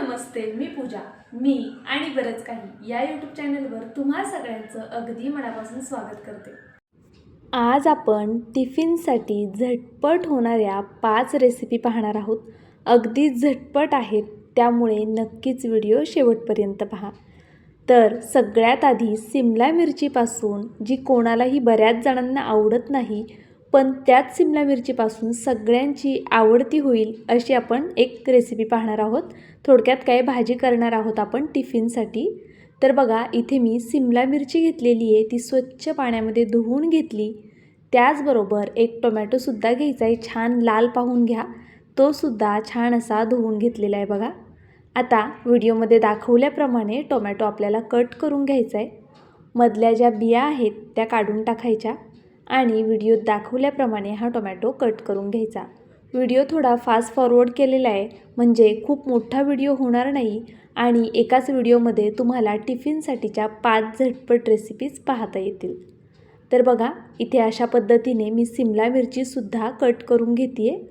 नमस्ते मी पूजा. मी आणि बरंच काही या यूट्यूब चॅनलवर तुम्हा सगळ्यांचं अगदी मनापासून स्वागत करते. आज आपण टिफिनसाठी झटपट होणाऱ्या पाच रेसिपी पाहणार आहोत. अगदी झटपट आहेत त्यामुळे नक्कीच व्हिडिओ शेवटपर्यंत पहा. तर सगळ्यात आधी सिमला मिरचीपासून जी कोणालाही बऱ्याच जणांना आवडत नाही पण त्याच सिमला मिरचीपासून सगळ्यांची आवडती होईल अशी आपण एक रेसिपी पाहणार आहोत. थोडक्यात काय भाजी करणार आहोत आपण टिफिनसाठी? तर बघा इथे मी सिमला मिरची घेतलेली आहे ती स्वच्छ पाण्यामध्ये धुवून घेतली. त्याचबरोबर एक टोमॅटोसुद्धा घ्यायचा आहे छान लाल पाहून घ्या. तोसुद्धा छान असा धुवून घेतलेला आहे बघा. आता व्हिडिओमध्ये दाखवल्याप्रमाणे टोमॅटो आपल्याला कट करून घ्यायचा आहे. मधल्या ज्या बिया आहेत त्या काढून टाकायच्या. आणि व्हिडिओत दाखवल्याप्रमाणे हा टोमॅटो कट करून घ्यायचा. व्हिडिओ थोडा फास्ट फॉरवर्ड केलेला आहे म्हणजे खूप मोठा व्हिडिओ होणार नाही आणि एकाच व्हिडिओमध्ये तुम्हाला टिफिनसाठीच्या पाच झटपट रेसिपीज पाहता येतील. तर बघा इथे अशा पद्धतीने मी सिमला मिरचीसुद्धा कट करून घेते आहे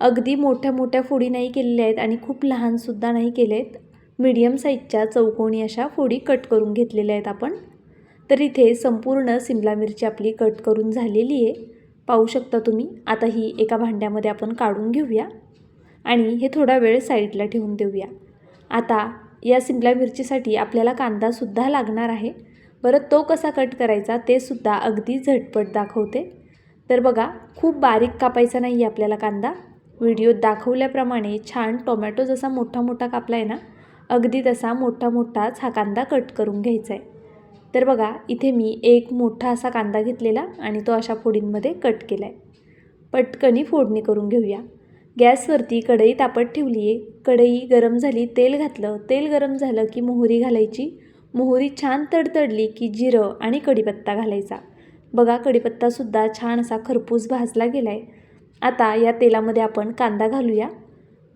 अगदी मोठ्या मोठ्या फोडी नाही केलेल्या आहेत आणि खूप लहानसुद्धा नाही केले आहेत मीडियम साईजच्या चौकोनी अशा फोडी कट करून घेतलेल्या आहेत आपण. तर इथे संपूर्ण सिमला मिरची आपली कट करून झालेली आहे. पाहू शकता तुम्ही आता ही एका भांड्यामध्ये आपण काढून घेऊया आणि हे थोडा वेळ साईडला ठेवून देऊया. आता या सिमला मिरचीसाठी आपल्याला कांदासुद्धा लागणार आहे. बरं तो कसा कट करायचा ते सुद्धा अगदी झटपट दाखवते. तर बघा खूप बारीक कापायचा नाही आहे आपल्याला कांदा. व्हिडिओत दाखवल्याप्रमाणे छान टोमॅटो जसा मोठा मोठा कापला आहे ना अगदी तसा मोठा मोठाच हा कांदा कट करून घ्यायचा आहे तर बघा इथे मी एक मोठा असा कांदा घेतलेला आणि तो अशा फोडींमध्ये कट केला आहे पटकनी फोडणी करून घेऊया. गॅसवरती कढई तापत ठेवली आहे कढई गरम झाली तेल घातलं. तेल गरम झालं की मोहरी घालायची. मोहरी छान तडतडली की जिरं आणि कढीपत्ता घालायचा. बघा कढीपत्तासुद्धा छान असा खरपूस भाजला गेला आहे आता या तेलामध्ये आपण कांदा घालूया.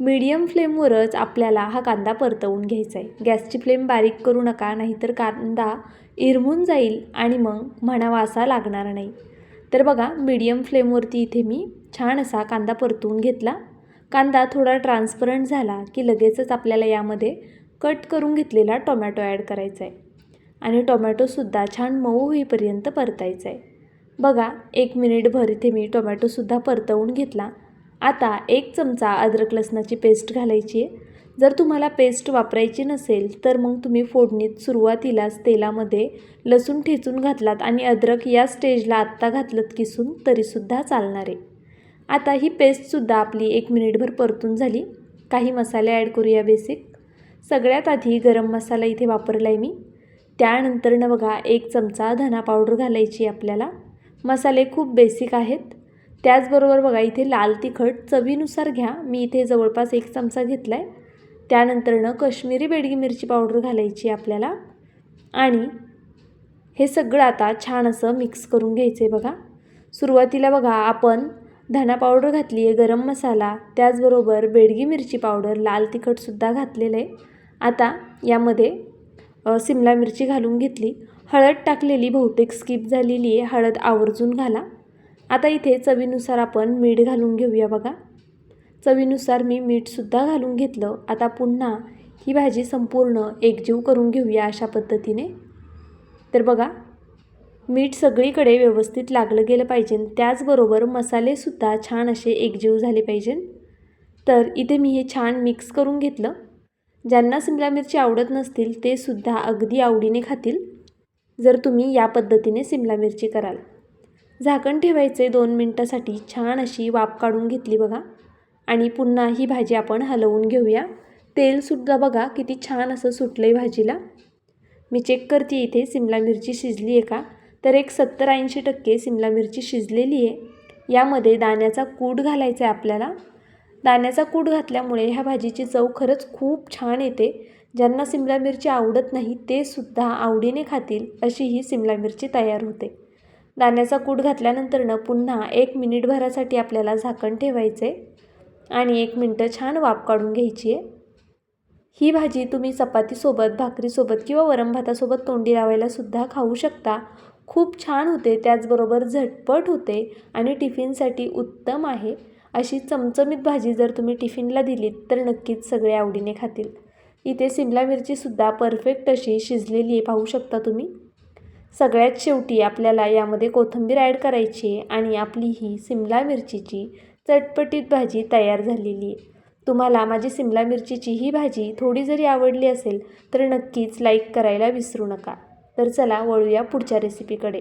मीडियम फ्लेमवरच आपल्याला हा कांदा परतवून घ्यायचा आहे गॅसची फ्लेम बारीक करू नका नाहीतर कांदा इरमून जाईल आणि मग म्हणावा असा लागणार नाही. तर बघा मीडियम फ्लेमवरती इथे मी छान असा कांदा परतवून घेतला. कांदा थोडा ट्रान्सपरंट झाला की लगेचच आपल्याला यामध्ये कट करून घेतलेला टोमॅटो ॲड करायचा आहे आणि टोमॅटोसुद्धा छान मऊ होईपर्यंत परतायचा आहे बघा एक मिनिटभर इथे मी टोमॅटोसुद्धा परतवून घेतला. आता एक चमचा अद्रक लसणाची पेस्ट घालायची आहे. जर तुम्हाला पेस्ट वापरायची नसेल तर मग तुम्ही फोडणीत सुरुवातीलाच तेलामध्ये लसूण ठेचून घातलात आणि अद्रक या स्टेजला आत्ता घातलं किसून तरीसुद्धा चालणार आहे. आता ही पेस्टसुद्धा आपली एक मिनिटभर परतून झाली. काही मसाले ॲड करूया बेसिक. सगळ्यात आधी गरम मसाला इथे वापरला आहे मी. त्यानंतरनं बघा एक चमचा धना पावडर घालायची आपल्याला. मसाले खूप बेसिक आहेत. त्याचबरोबर बघा इथे लाल तिखट चवीनुसार घ्या. मी इथे जवळपास एक चमचा घेतला आहे त्यानंतरनं कश्मीरी बेडगी मिरची पावडर घालायची आपल्याला. आणि हे सगळं आता छान असं मिक्स करून घ्यायचं आहे बघा. सुरुवातीला बघा आपण धना पावडर घातली आहे गरम मसाला. त्याचबरोबर बेडगी मिरची पावडर लाल तिखटसुद्धा घातलेलं आहे. आता यामध्ये सिमला मिरची घालून घेतली. हळद टाकलेली बहुतेक स्किप झालेली आहे. हळद आवर्जून घाला. आता इथे चवीनुसार आपण मीठ घालून घेऊया बघा. चवीनुसार मी मीठसुद्धा घालून घेतलं. आता पुन्हा ही भाजी संपूर्ण एकजीव करून घेऊया अशा पद्धतीने. तर बघा मीठ सगळीकडे व्यवस्थित लागलं गेलं पाहिजे. त्याचबरोबर मसालेसुद्धा छान असे एकजीव झाले पाहिजे. तर इथे मी हे छान मिक्स करून घेतलं. ज्यांना सिमला मिरची आवडत नसतील ते सुद्धा अगदी आवडीने खातील. जर तुम्ही या पद्धतीने सिमला मिरची कराल. झाकण ठेवायचे दोन मिनटासाठी छान अशी वाफ काढून घेतली बघा. आणि पुन्हा ही भाजी आपण हलवून घेऊया. तेलसुद्धा बघा किती छान असं सुटलं आहे भाजीला. मी चेक करते इथे सिमला मिरची शिजली आहे का? तर एक सत्तर ऐंशी टक्के सिमला मिरची शिजलेली आहे. यामध्ये दाण्याचा कूट घालायचा आहे आपल्याला. दाण्याचा कूट घातल्यामुळे ह्या भाजीची चव खरंच खूप छान येते. ज्यांना सिमला मिरची आवडत नाही ते सुद्धा आवडीने खातील अशी ही सिमला मिरची तयार होते. दाण्याचा कूट घातल्यानंतरनं पुन्हा एक मिनिटभरासाठी आपल्याला झाकण ठेवायचे आणि एक मिनटं छान वाफ काढून घ्यायची आहे ही भाजी तुम्ही चपातीसोबत भाकरीसोबत किंवा वरम भातासोबत तोंडी लावायलासुद्धा खाऊ शकता. खूप छान होते त्याचबरोबर झटपट होते आणि टिफिनसाठी उत्तम आहे. अशी चमचमीत भाजी जर तुम्ही टिफिनला दिलीत तर नक्कीच सगळे आवडीने खातील. इथे सिमला मिरचीसुद्धा परफेक्ट अशी शिजलेली आहे पाहू शकता तुम्ही. सगळ्यात शेवटी आपल्याला यामध्ये कोथिंबीर ॲड करायची आहे आणि आपली ही सिमला मिरचीची चटपटीत भाजी तयार झालेली आहे. तुम्हाला माझी सिमला मिरचीची ही भाजी थोडी जरी आवडली असेल तर नक्कीच लाईक करायला विसरू नका. तर चला वळूया पुढच्या रेसिपीकडे.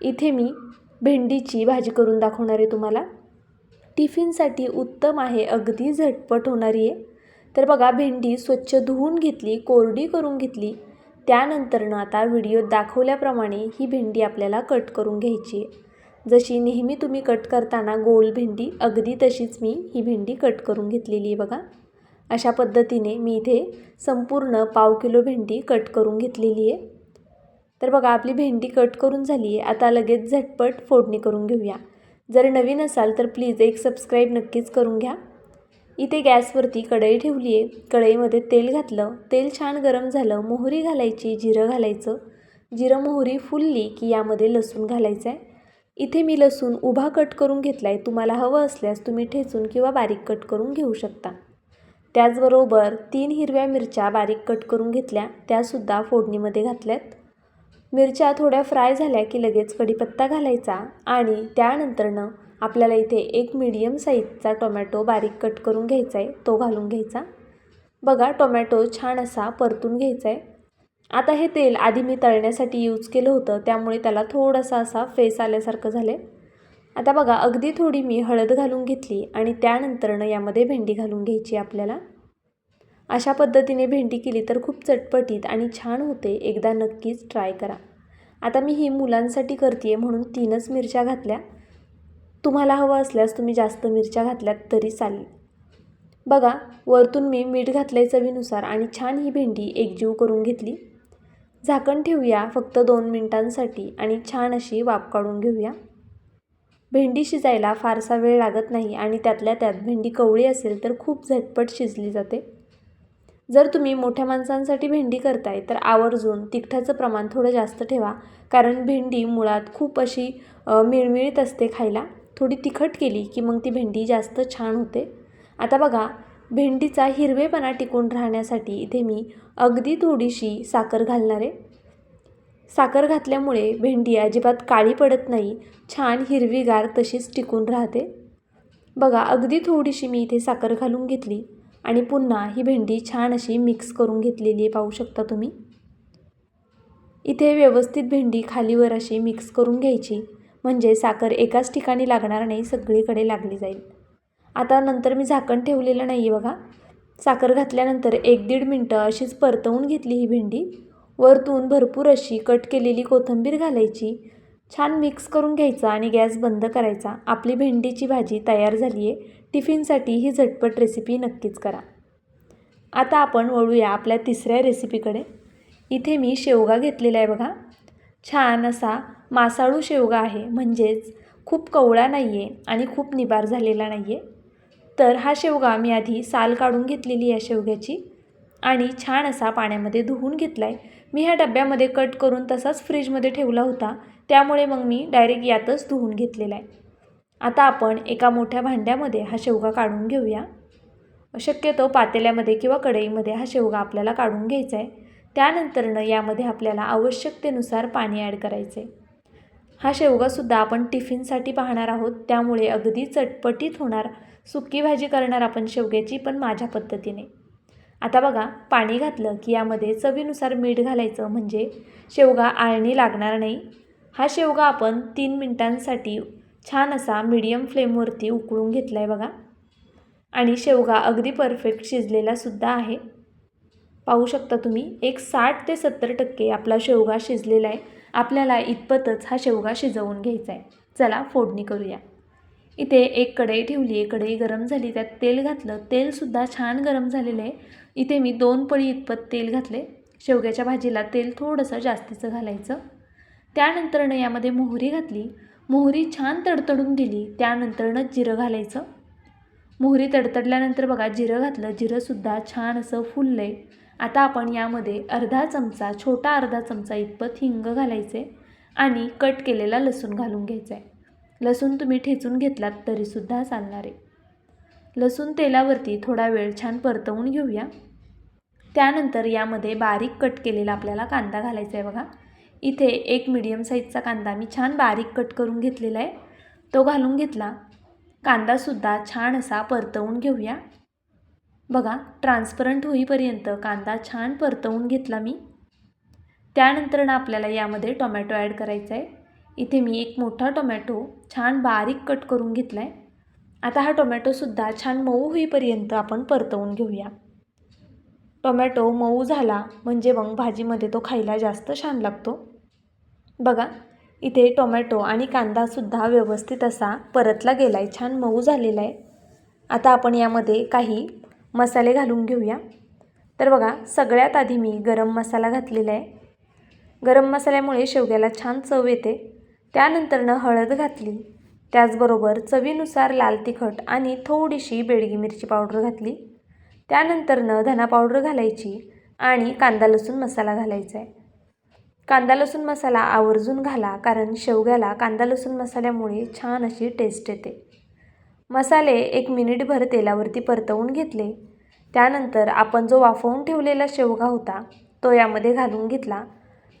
इथे मी भेंडीची भाजी करून दाखवणार आहे तुम्हाला. टिफिनसाठी उत्तम आहे अगदी झटपट होणारी आहे. तर बघा भेंडी स्वच्छ धुवून घेतली कोरडी करून घेतली. त्यानंतरनं आता व्हिडिओत दाखवल्याप्रमाणे ही भेंडी आपल्याला कट करून घ्यायची आहे. जशी नेहमी तुम्ही कट करताना गोल भेंडी अगदी तशीच मी ही भेंडी कट करून घेतलेली आहे बघा. अशा पद्धतीने मी इथे संपूर्ण पाव किलो भेंडी कट करून घेतलेली आहे. तर बघा आपली भेंडी कट करून झाली आहे. आता लगेच झटपट फोडणी करून घेऊया. जर नवीन असाल तर प्लीज एक सबस्क्राईब नक्कीच करून घ्या. इथे गॅसवरती कढई ठेवली आहे कढईमध्ये तेल घातलं. तेल छान गरम झालं. मोहरी घालायची जिरं घालायचं. जिरं मोहरी फुलली की यामध्ये लसूण घालायचं आहे इथे मी लसूण उभा कट करून घेतला आहे तुम्हाला हवं असल्यास तुम्ही ठेचून किंवा बारीक कट करून घेऊ शकता. त्याचबरोबर तीन हिरव्या मिरच्या बारीक कट करून घेतल्या. त्यासुद्धा फोडणीमध्ये घातल्यात. मिरच्या थोड्या फ्राय झाल्या की लगेच कढीपत्ता घालायचा आणि त्यानंतरनं आपल्याला इथे एक मीडियम साईजचा टोमॅटो बारीक कट करून घ्यायचा आहे तो घालून घ्यायचा. बघा टोमॅटो छान असा परतून घ्यायचा आहे आता हे तेल आधी मी तळण्यासाठी यूज केलं होतं. त्यामुळे त्याला थोडासा असा फेस आल्यासारखं झाले आता बघा अगदी थोडी मी हळद घालून घेतली आणि त्यानंतरनं यामध्ये भेंडी घालून घ्यायची आपल्याला. अशा पद्धतीने भेंडी केली तर खूप चटपटीत आणि छान होते. एकदा नक्कीच ट्राय करा. आता मी ही मुलांसाठी करते म्हणून तीनच मिरच्या घातल्या. तुम्हाला हवं असल्यास तुम्ही जास्त मिरच्या घातल्यात तरी चालेल. बघा वरतून मी मीठ घातलं आहे चवीनुसार आणि छान ही भेंडी एकजीव करून घेतली. झाकण ठेवूया फक्त दोन मिनटांसाठी आणि छान अशी वाफ काढून घेऊया. भेंडी शिजायला फारसा वेळ लागत नाही आणि त्यातल्या त्यात भेंडी कवळी असेल तर खूप झटपट शिजली जाते. जर तुम्ही मोठ्या माणसांसाठी भेंडी करताय तर आवर्जून तिखटाचं प्रमाण थोडं जास्त ठेवा कारण भेंडी मुळात खूप अशी मिळमिळीत असते खायला. थोडी तिखट केली की मग ती भेंडी जास्त छान होते. आता बघा भेंडीचा हिरवेपणा टिकून राहण्यासाठी इथे मी अगदी थोडीशी साखर घालणार आहे. साखर घातल्यामुळे भेंडी अजिबात काळी पडत नाही छान हिरवीगार तशीच टिकून राहते. बघा अगदी थोडीशी मी इथे साखर घालून घेतली आणि पुन्हा ही भेंडी छान अशी मिक्स करून घेतलेली आहे पाहू शकता तुम्ही. इथे व्यवस्थित भेंडी खालीवर अशी मिक्स करून घ्यायची. म्हणजे साखर एकाच ठिकाणी लागणार नाही सगळीकडे लागली जाईल. आता नंतर मी झाकण ठेवलेलं नाही आहे बघा. साखर घातल्यानंतर एक दीड मिनटं अशीच परतवून घेतली ही भेंडी. वरतून भरपूर अशी कट केलेली कोथिंबीर घालायची. छान मिक्स करून घ्यायचा आणि गॅस बंद करायचा. आपली भेंडीची भाजी तयार झाली आहे टिफिनसाठी ही झटपट रेसिपी नक्कीच करा. आता आपण वळूया आपल्या तिसऱ्या रेसिपीकडे. इथे मी शेवगा घेतलेला आहे बघा. छान असा मासाळू शेवगा आहे. म्हणजेच खूप कवळा नाही आहे आणि खूप निबार झालेला नाही आहे तर हा शेवगा मी आधी साल काढून घेतलेली आहे शेवग्याची आणि छान असा पाण्यामध्ये धुवून घेतला आहे मी ह्या डब्यामध्ये कट करून तसाच फ्रीजमध्ये ठेवला होता. त्यामुळे मग मी डायरेक्ट यातच धुवून घेतलेला आहे आता आपण एका मोठ्या भांड्यामध्ये हा शेवगा काढून घेऊया. शक्यतो पातेल्यामध्ये किंवा कढईमध्ये हा शेवगा आपल्याला काढून घ्यायचा आहे त्यानंतरनं यामध्ये आपल्याला आवश्यकतेनुसार पाणी ॲड करायचं आहे हा शेवगासुद्धा आपण टिफिनसाठी पाहणार आहोत. त्यामुळे अगदी चटपटीत होणार सुकी भाजी करणार आपण शेवग्याची पण माझ्या पद्धतीने. आता बघा पाणी घातलं की यामध्ये चवीनुसार मीठ घालायचं म्हणजे शेवगा आळणी लागणार नाही. हा शेवगा आपण तीन मिनटांसाठी छान असा मीडियम फ्लेमवरती उकळून घेतला आहे बघा. आणि शेवगा अगदी परफेक्ट शिजलेलासुद्धा आहे. पाहू शकता तुम्ही एक साठ ते सत्तर टक्के आपला शेवगा शिजलेला आहे. आपल्याला इतपतच हा शेवगा शिजवून घ्यायचा आहे. चला फोडणी करूया. इथे एक कढई ठेवली आहे. कढई गरम झाली. त्यात तेल घातलं. तेलसुद्धा छान गरम झालेलं आहे. इथे मी दोन पळी इतपत तेल घातले. शेवग्याच्या भाजीला तेल थोडंसं जास्तीचं घालायचं. त्यानंतरनं यामध्ये मोहरी घातली. मोहरी छान तडतडून दिली त्यानंतरनं जिरं घालायचं. मोहरी तडतडल्यानंतर बघा जिरं घातलं. जिरंसुद्धा छान असं फुललं आहे आता आपण यामध्ये अर्धा चमचा छोटा अर्धा चमचा इतपत हिंग घालायचे आणि कट केलेला लसूण घालून घ्यायचा आहे लसूण तुम्ही ठेचून घेतलात तरीसुद्धा चालणार आहे. लसूण तेलावरती थोडा वेळ छान परतवून घेऊया. त्यानंतर यामध्ये बारीक कट केलेला आपल्याला कांदा घालायचा आहे बघा. इथे एक मीडियम साईजचा कांदा मी छान बारीक कट करून घेतलेला आहे तो घालून घेतला. कांदासुद्धा छान असा परतवून घेऊया. बघा ट्रान्सपरंट होईपर्यंत कांदा छान परतवून घेतला मी. त्यानंतर ना आपल्याला यामध्ये टोमॅटो ॲड करायचा आहे इथे मी एक मोठा टोमॅटो छान बारीक कट करून घेतला आहे आता हा टोमॅटोसुद्धा छान मऊ होईपर्यंत आपण परतवून घेऊया. टोमॅटो मऊ झाला म्हणजे मग भाजीमध्ये तो खायला जास्त छान लागतो. बघा इथे टोमॅटो आणि कांदासुद्धा व्यवस्थित असा परतला गेला आहे छान मऊ झालेला आहे आता आपण यामध्ये काही मसाले घालून घेऊया. तर बघा सगळ्यात आधी मी गरम मसाला घातलेला आहे. गरम मसाल्यामुळे शेवग्याला छान चव येते. त्यानंतरनं हळद घातली. त्याचबरोबर चवीनुसार लाल तिखट आणि थोडीशी बेडगी मिरची पावडर घातली. त्यानंतरनं धना पावडर घालायची आणि कांदा लसूण मसाला घालायचा आहे. कांदा लसूण मसाला आवर्जून घाला कारण शेवग्याला कांदा लसूण मसाल्यामुळे छान अशी टेस्ट येते. मसाले एक मिनिटभर तेलावरती परतवून घेतले. त्यानंतर आपण जो वाफवून ठेवलेला शेवगा होता तो यामध्ये घालून घेतला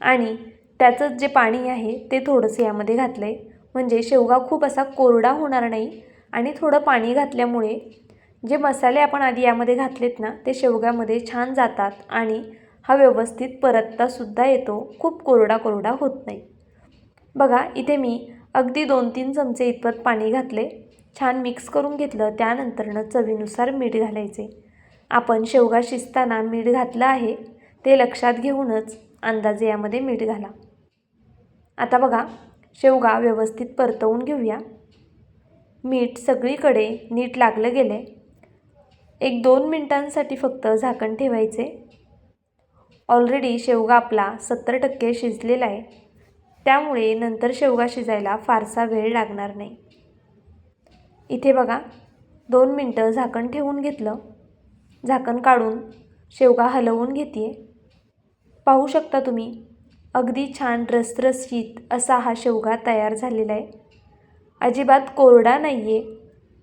आणि त्याचं जे पाणी आहे ते थोडंसं यामध्ये घातलं आहे म्हणजे शेवगा खूप असा कोरडा होणार नाही आणि थोडं पाणी घातल्यामुळे जे मसाले आपण आधी यामध्ये घातलेत ना ते शेवग्यामध्ये छान जातात आणि हा व्यवस्थित परततासुद्धा येतो. खूप कोरडा कोरडा होत नाही. बघा इथे मी अगदी दोन तीन चमचे इतपत पाणी घातले छान मिक्स करून घेतलं. त्यानंतरनं चवीनुसार मीठ घालायचे. आपण शेवगा शिजताना मीठ घातलं आहे ते लक्षात घेऊनच अंदाजे यामध्ये मीठ घाला. आता बघा शेवगा व्यवस्थित परतवून घेऊया. मीठ सगळीकडे नीट लागलं गेले एक दोन मिनटांसाठी फक्त झाकण ठेवायचे. ऑलरेडी शेवगा आपला सत्तर टक्के शिजलेला आहे. त्यामुळे नंतर शेवगा शिजायला फारसा वेळ लागणार नाही. इथे बघा दोन मिनटं झाकण ठेवून घेतलं. झाकण काढून शेवगा हलवून घेते पाहू शकता तुम्ही अगदी छान रसरशीत असा हा शेवगा तयार झालेला आहे. अजिबात कोरडा नाही आहे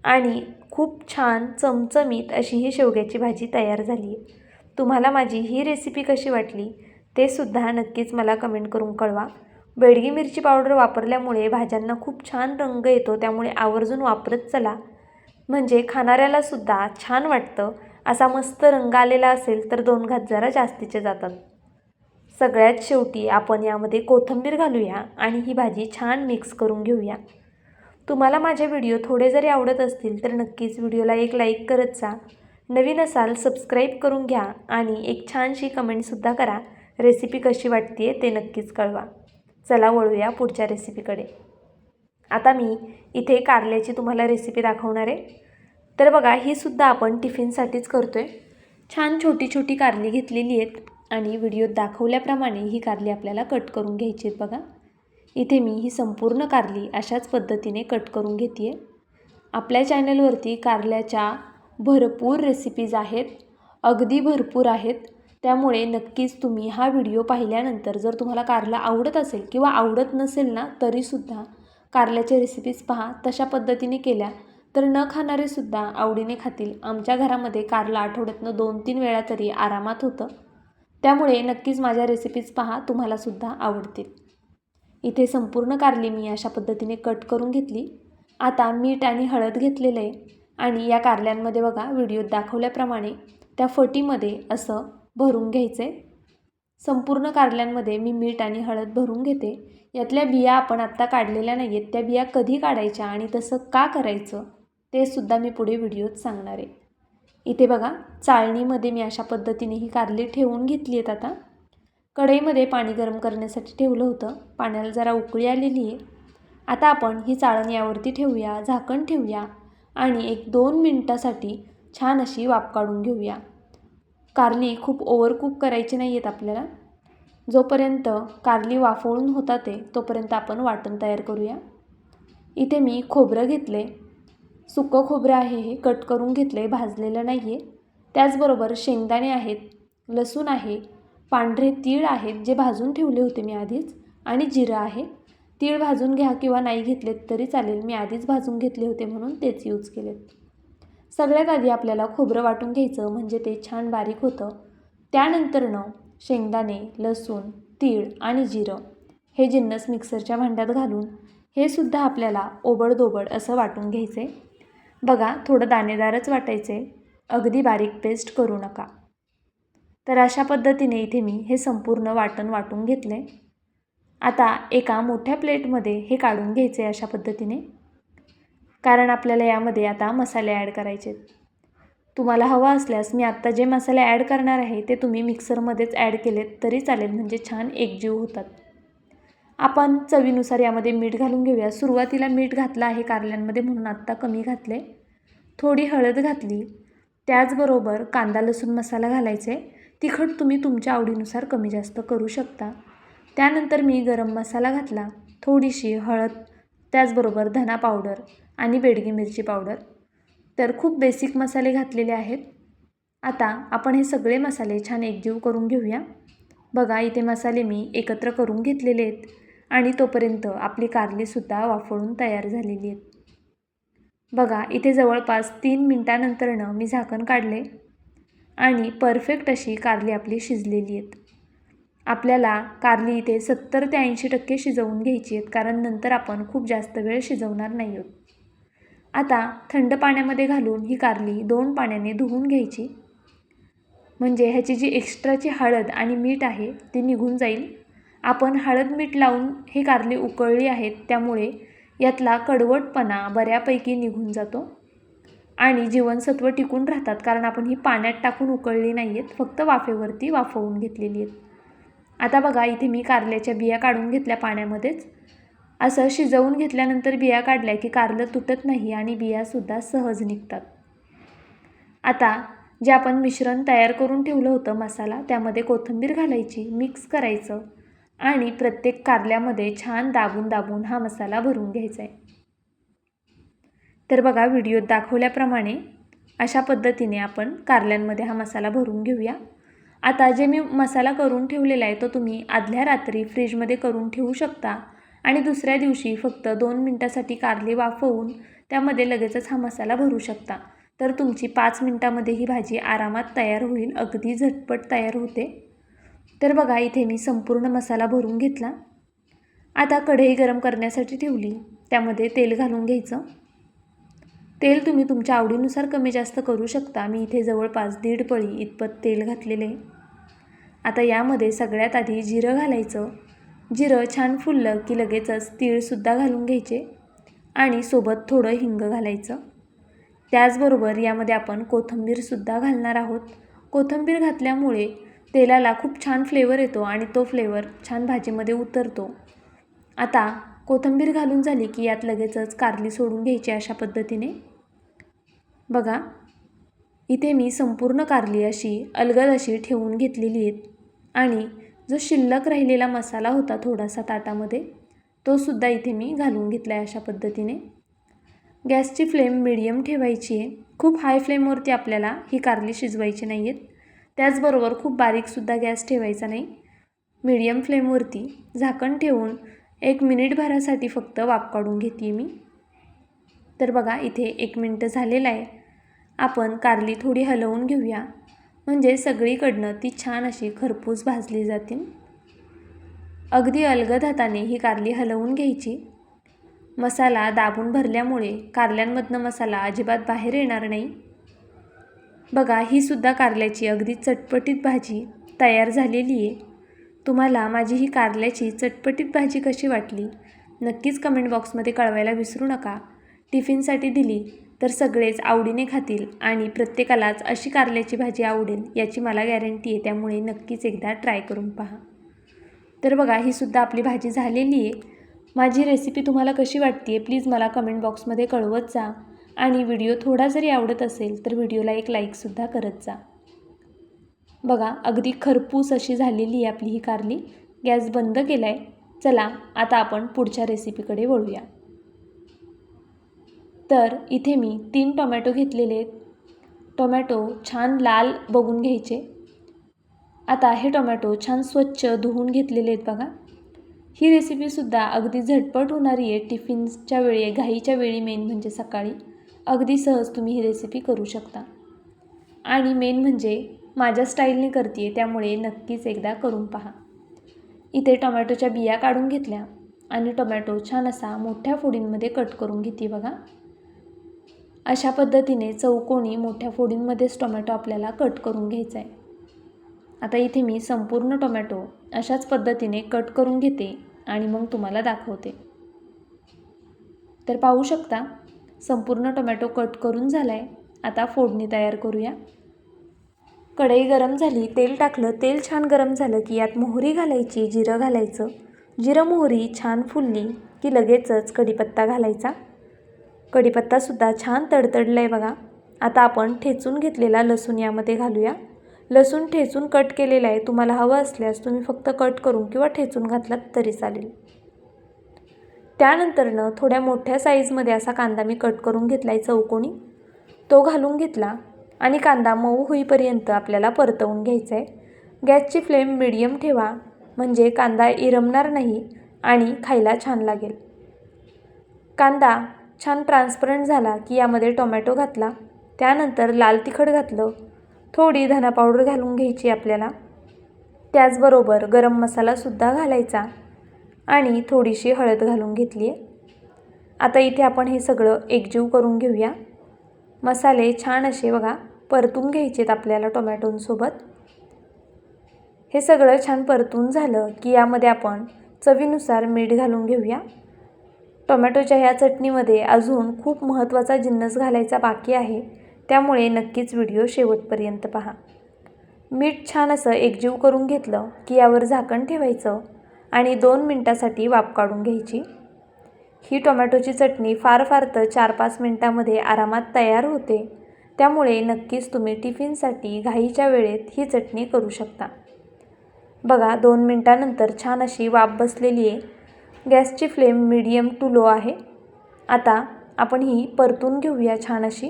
आणि खूप छान चमचमीत अशी ही शेवग्याची भाजी तयार झाली आहे. तुम्हाला माझी ही रेसिपी कशी वाटली ते सुद्धा नक्कीच मला कमेंट करून कळवा. बेडगी मिरची पावडर वापरल्यामुळे भाज्यांना खूप छान रंग येतो त्यामुळे आवर्जून वापरत चला. म्हणजे खाणाऱ्यालासुद्धा छान वाटतं असा मस्त रंग आलेला असेल तर दोन घात जरा जास्तीचे जातात. सगळ्यात शेवटी आपण यामध्ये कोथिंबीर घालूया आणि ही भाजी छान मिक्स करून घेऊया. तुम्हाला माझे व्हिडिओ थोडे जरी आवडत असतील तर नक्कीच व्हिडिओला एक लाईक करत जा. नवीन असाल सबस्क्राईब करून घ्या आणि एक छानशी कमेंटसुद्धा करा. रेसिपी कशी वाटते ते नक्कीच कळवा. चला वळूया पुढच्या रेसिपीकडे आता मी इथे कारल्याची तुम्हाला रेसिपी दाखवणार आहे. तर बघा ही सुद्धा आपण टिफिनसाठीच करतो आहे छान छोटी छोटी कारली घेतलेली आहेत आणि व्हिडिओत दाखवल्याप्रमाणे ही कारली आपल्याला कट करून घ्यायची आहेत बघा. इथे मी ही संपूर्ण कारली अशाच पद्धतीने कट करून घेते आहे आपल्या चॅनलवरती कारल्याच्या भरपूर रेसिपीज आहेत अगदी भरपूर आहेत. त्यामुळे नक्कीच तुम्ही हा व्हिडिओ पाहिल्यानंतर जर तुम्हाला कारला आवडत असेल किंवा आवडत नसेल ना तरीसुद्धा कारल्याच्या रेसिपीज पहा. तशा पद्धतीने केल्या तर न खाणारेसुद्धा आवडीने खातील. आमच्या घरामध्ये कारला आठवड्यातनं दोन तीन वेळा तरी आरामात होतं. त्यामुळे नक्कीच माझ्या रेसिपीज पहा तुम्हालासुद्धा आवडतील. इथे संपूर्ण कारली मी अशा पद्धतीने कट करून घेतली. आता मीठ आणि हळद घेतलेलं आहे. आणि या कारल्यांमध्ये बघा व्हिडिओत दाखवल्याप्रमाणे त्या फटीमध्ये असं भरून घ्यायचं आहे संपूर्ण कारल्यांमध्ये मी मीठ आणि हळद भरून घेते. यातल्या बिया आपण आत्ता काढलेल्या नाही आहेत त्या बिया कधी काढायच्या आणि तसं का करायचं? ते सुद्धा मी पुढे व्हिडिओत सांगणार आहे. इथे बघा चाळणीमध्ये मी अशा पद्धतीने ही कारली ठेवून घेतली आहेत आता. कढईमध्ये पाणी गरम करण्यासाठी ठेवलं होतं. पाण्याला जरा उकळी आलेली आहे. आता आपण ही चाळण यावरती ठेवूया झाकण ठेवूया आणि एक दोन मिनटासाठी छान अशी वाफ काढून घेऊया. कारली खूप ओव्हरकुक करायची नाही आहेत आपल्याला. जोपर्यंत कारली वाफवून होता ते तोपर्यंत आपण वाटण तयार करूया. इथे मी खोबरं घेतले सुकं खोबरं आहे हे कट करून घेतलं आहे भाजलेलं नाही आहे त्याचबरोबर शेंगदाणे आहेत लसूण आहे पांढरे तीळ आहेत जे भाजून ठेवले होते मी आधीच आणि जिरं आहे. तीळ भाजून घ्या किंवा नाही घेतलेत तरी चालेल मी आधीच भाजून घेतले होते म्हणून तेच यूज केलेत. सगळ्यात आधी आपल्याला खोबरं वाटून घ्यायचं म्हणजे ते छान बारीक होतं. त्यानंतरनं शेंगदाणे लसूण तीळ आणि जिरं हे जिन्नस मिक्सरच्या भांड्यात घालून हे सुद्धा आपल्याला ओबडदोबड असं वाटून घ्यायचं आहे बघा थोडं दाणेदारच वाटायचं. आहे अगदी बारीक पेस्ट करू नका. तर अशा पद्धतीने इथे मी हे संपूर्ण वाटण वाटून घेतलं. आहे आता एका मोठ्या प्लेटमध्ये हे काढून घ्यायचे अशा पद्धतीने. कारण आपल्याला यामध्ये आता मसाले ॲड करायचे आहेत. तुम्हाला हवा असल्यास मी आत्ता जे मसाले ॲड करणार आहे ते तुम्ही मिक्सरमध्येच ॲड केलेत तरी चालेल म्हणजे छान एकजीव होतात. आपण चवीनुसार यामध्ये मीठ घालून घेऊया. सुरुवातीला मीठ घातलं आहे कारल्यांमध्ये म्हणून आत्ता कमी घातले. थोडी हळद घातली. त्याचबरोबर कांदा लसूण मसाला घालायचे. तिखट तुम्ही तुमच्या आवडीनुसार कमी जास्त करू शकता. त्यानंतर मी गरम मसाला घातला. थोडीशी हळद त्याचबरोबर धना पावडर आणि बेडगी मिरची पावडर. तर खूप बेसिक मसाले घातलेले आहेत. आता आपण हे सगळे मसाले छान एकजीव करून घेऊया. बघा इथे मसाले मी एकत्र करून घेतलेले आहेत आणि तोपर्यंत आपली कारलीसुद्धा वाफळून तयार झालेली आहेत. बघा इथे जवळपास तीन मिनटानंतरनं मी झाकण काढले आणि परफेक्ट अशी कारली आपली शिजलेली आहेत. आपल्याला कारली इथे सत्तर ते ऐंशी टक्के शिजवून घ्यायची आहेत कारण नंतर आपण खूप जास्त वेळ शिजवणार नाही आहोत. आता थंड पाण्यामध्ये घालून ही कारली दोन पाण्याने धुवून घ्यायची. म्हणजे ह्याची जी एक्स्ट्राची हळद आणि मीठ आहे ती निघून जाईल. आपण हळद मीठ लावून ही कारली उकळली आहेत त्यामुळे यातला कडवटपणा बऱ्यापैकी निघून जातो आणि जीवनसत्व टिकून राहतात कारण आपण ही पाण्यात टाकून उकळली नाही आहेत फक्त वाफेवरती वाफवून घेतलेली आहेत. आता बघा इथे मी कारल्याच्या बिया काढून घेतल्या पाण्यामध्येच. असं शिजवून घेतल्यानंतर बिया काढल्या की कारलं तुटत नाही आणि बियासुद्धा सहज निघतात. आता जे आपण मिश्रण तयार करून ठेवलं होतं मसाला त्यामध्ये कोथिंबीर घालायची मिक्स करायचं. आणि प्रत्येक कारल्यामध्ये छान दाबून दाबून हा मसाला भरून घ्यायचा आहे तर बघा व्हिडिओत दाखवल्याप्रमाणे अशा पद्धतीने आपण कारल्यांमध्ये हा मसाला भरून घेऊया. आता जे मी मसाला करून ठेवलेला आहे तो तुम्ही आदल्या रात्री फ्रीजमध्ये करून ठेवू शकता आणि दुसऱ्या दिवशी फक्त दोन मिनटासाठी कारले वाफवून त्यामध्ये लगेचच हा मसाला भरू शकता. तर तुमची पाच मिनटामध्ये ही भाजी आरामात तयार होईल अगदी झटपट तयार होते. तर बघा इथे मी संपूर्ण मसाला भरून घेतला. आता कढई गरम करण्यासाठी ठेवली. त्यामध्ये तेल घालून घ्यायचं. तेल तुम्ही तुमच्या आवडीनुसार कमी जास्त करू शकता. मी इथे जवळपास दीड पळी इतपत तेल घातलेले. आता यामध्ये सगळ्यात आधी जिरं घालायचं. जिरं छान फुललं की लगेचच तीळसुद्धा घालून घ्यायचे आणि सोबत थोडं हिंग घालायचं. त्याचबरोबर यामध्ये आपण कोथिंबीरसुद्धा घालणार आहोत. कोथिंबीर घातल्यामुळे तेलाला खूप छान फ्लेवर येतो आणि तो फ्लेवर छान भाजीमध्ये उतरतो. आता कोथिंबीर घालून झाली की यात लगेचच कारली सोडून घ्यायची अशा पद्धतीने. बघा इथे मी संपूर्ण कारली अशी अलगद अशी ठेवून घेतलेली आहेत आणि जो शिल्लक राहिलेला मसाला होता थोडासा ताटामध्ये तो सुद्धा इथे मी घालून घेतला आहे अशा पद्धतीने. गॅसची फ्लेम मिडियम ठेवायची आहे. खूप हाय फ्लेमवरती आपल्याला ही कारली शिजवायची नाही आहेत त्याचबरोबर खूप बारीकसुद्धा गॅस ठेवायचा नाही. मिडियम फ्लेमवरती झाकण ठेवून एक मिनिटभरासाठी फक्त वाफ काढून घेते मी. तर बघा इथे एक मिनटं झालेलं आहे. आपण कारली थोडी हलवून घेऊया. म्हणजे सगळीकडनं ती छान अशी खरपूस भाजली जातील अगदी अलगद हाताने ही कारली हलवून घ्यायची. मसाला दाबून भरल्यामुळे कारल्यांमधनं मसाला अजिबात बाहेर येणार नाही. बघा ही सुद्धा कारल्याची अगदी चटपटीत भाजी तयार झालेली आहे. तुम्हाला माझी ही कारल्याची चटपटीत भाजी कशी वाटली? नक्कीच कमेंट बॉक्समध्ये कळवायला विसरू नका. टिफिनसाठी दिली तर सगळेच आवडीने खातील आणि प्रत्येकालाच अशी कारल्याची भाजी आवडेल याची मला गॅरंटी आहे त्यामुळे नक्कीच एकदा ट्राय करून पहा. तर बघा ही सुद्धा आपली भाजी झालेली आहे. माझी रेसिपी तुम्हाला कशी वाटते आहे प्लीज मला कमेंट बॉक्समध्ये कळवत जा. आणि व्हिडिओ थोडा जरी आवडत असेल तर व्हिडिओला एक लाईकसुद्धा करत जा. बघा अगदी खरपूस अशी झालेली आहे आपली ही कारली. गॅस बंद केला आहे चला आता आपण पुढच्या रेसिपीकडे वळूया. तर इथे मी तीन टोमॅटो घेतलेले आहेत. टोमॅटो छान लाल बघून घ्यायचे. आता हे टोमॅटो छान स्वच्छ धुवून घेतलेले आहेत बघा. ही रेसिपीसुद्धा अगदी झटपट होणारी आहे. टिफिन्सच्या वेळी घाईच्या वेळी मेन म्हणजे सकाळी. अगदी सहज तुम्ही ही रेसिपी करू शकता. आणि मेन म्हणजे माझ्या स्टाईलने करते त्यामुळे नक्कीच एकदा करून पहा. इथे टोमॅटोच्या बिया काढून घेतल्या आणि टोमॅटो छान असा मोठ्या फोडींमध्ये कट करून घेते बघा. अशा पद्धतीने चौकोनी मोठ्या फोडींमध्येच टोमॅटो आपल्याला कट करून घ्यायचा आहे आता इथे मी संपूर्ण टोमॅटो अशाच पद्धतीने कट करून घेते आणि मग तुम्हाला दाखवते. तर पाहू शकता संपूर्ण टोमॅटो कट करून झाला आहे आता फोडणी तयार करूया. कढई गरम झाली तेल टाकलं तेल छान गरम झालं की यात मोहरी घालायची जिरं घालायचं. जिरं मोहरी छान फुलली की लगेचच कढीपत्ता घालायचा. कढीपत्तासुद्धा छान तडतडलं आहे बघा. आता आपण ठेचून घेतलेला लसूण यामध्ये घालूया. लसूण ठेचून कट केलेला आहे. तुम्हाला हवं असल्यास तुम्ही फक्त कट करून किंवा ठेचून घातलात तरी चालेल. त्यानंतरनं थोड्या मोठ्या साईजमध्ये असा कांदा मी कट करून घेतला आहे चौकोनी. तो घालून घेतला आणि कांदा मऊ होईपर्यंत आपल्याला परतवून घ्यायचा आहे गॅसची फ्लेम मिडियम ठेवा म्हणजे कांदा इरमणार नाही आणि खायला छान लागेल. कांदा छान ट्रान्सपरंट झाला की यामध्ये टोमॅटो घातला त्यानंतर लाल तिखट घातलं थोडी धना पावडर घालून घ्यायची आपल्याला. त्याचबरोबर गरम मसालासुद्धा घालायचा. आणि थोडीशी हळद घालून घेतली आहे आता इथे आपण हे सगळं एकजीव करून घेऊया. मसाले छान असे बघा परतून घ्यायचेत आपल्याला टोमॅटोंसोबत. हे सगळं छान परतून झालं की यामध्ये आपण चवीनुसार मीठ घालून घेऊया. टोमॅटोच्या ह्या चटणीमध्ये अजून खूप महत्त्वाचा जिन्नस घालायचा बाकी आहे त्यामुळे नक्कीच व्हिडिओ शेवटपर्यंत पहा. मीठ छान असं एकजीव करून घेतलं की यावर झाकण ठेवायचं. आणि दोन मिनटासाठी वाफ काढून घ्यायची. ही टोमॅटोची चटणी फार फार तर चार पाच मिनटामध्ये आरामात तयार होते. त्यामुळे नक्कीच तुम्ही टिफिनसाठी घाईच्या वेळेत ही चटणी करू शकता. बघा दोन मिनटानंतर छान अशी वाफ बसलेली आहे. गॅसची फ्लेम मिडियम टू लो आहे. आता आपण ही परतून घेऊया छान अशी.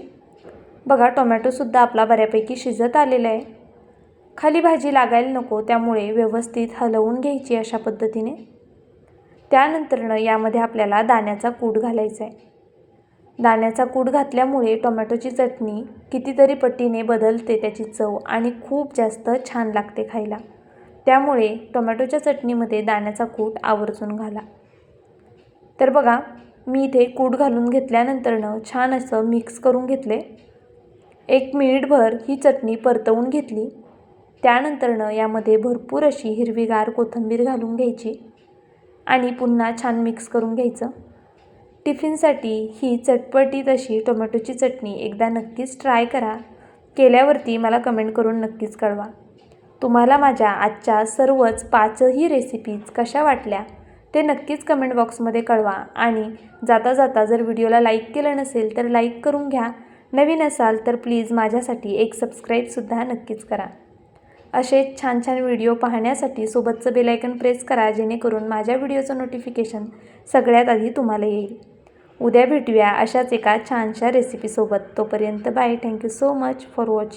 बघा टोमॅटोसुद्धा आपला बऱ्यापैकी शिजत आलेला आहे. खाली भाजी लागायला नको त्यामुळे व्यवस्थित हलवून घ्यायची अशा पद्धतीने. त्यानंतरनं यामध्ये आपल्याला दाण्याचा कूट घालायचा आहे दाण्याचा कूट घातल्यामुळे टोमॅटोची चटणी कितीतरी पट्टीने बदलते त्याची चव आणि खूप जास्त छान लागते खायला. त्यामुळे टोमॅटोच्या चटणीमध्ये दाण्याचा कूट आवर्जून घाला. तर बघा मी इथे कूट घालून घेतल्यानंतरनं छान असं मिक्स करून घेतले एक मिनिटभर ही चटणी परतवून घेतली. त्यानंतरनं यामध्ये भरपूर अशी हिरवीगार कोथिंबीर घालून घ्यायची आणि पुन्हा छान मिक्स करून घ्यायचं. टिफिनसाठी ही चटपटीत अशी टोमॅटोची चटणी एकदा नक्कीच ट्राय करा. केल्यावरती मला कमेंट करून नक्कीच कळवा. तुम्हाला माझ्या आजच्या सर्वच पाचही रेसिपीज कशा वाटल्या ते नक्कीच कमेंट बॉक्समध्ये कळवा आणि जाता जाता जर व्हिडिओला लाईक केलं नसेल तर लाईक करून घ्या. नवीन असाल तर प्लीज माझ्यासाठी एक सबस्क्राईबसुद्धा नक्कीच करा. असे छान छान व्हिडिओ पाहण्यासाठी सोबतचं बेलायकन प्रेस करा जेणेकरून माझ्या व्हिडिओचं नोटिफिकेशन सगळ्यात आधी तुम्हाला येईल. उद्या भेटूया अशाच एका छानशा रेसिपीसोबत तोपर्यंत bye thank you so much for watching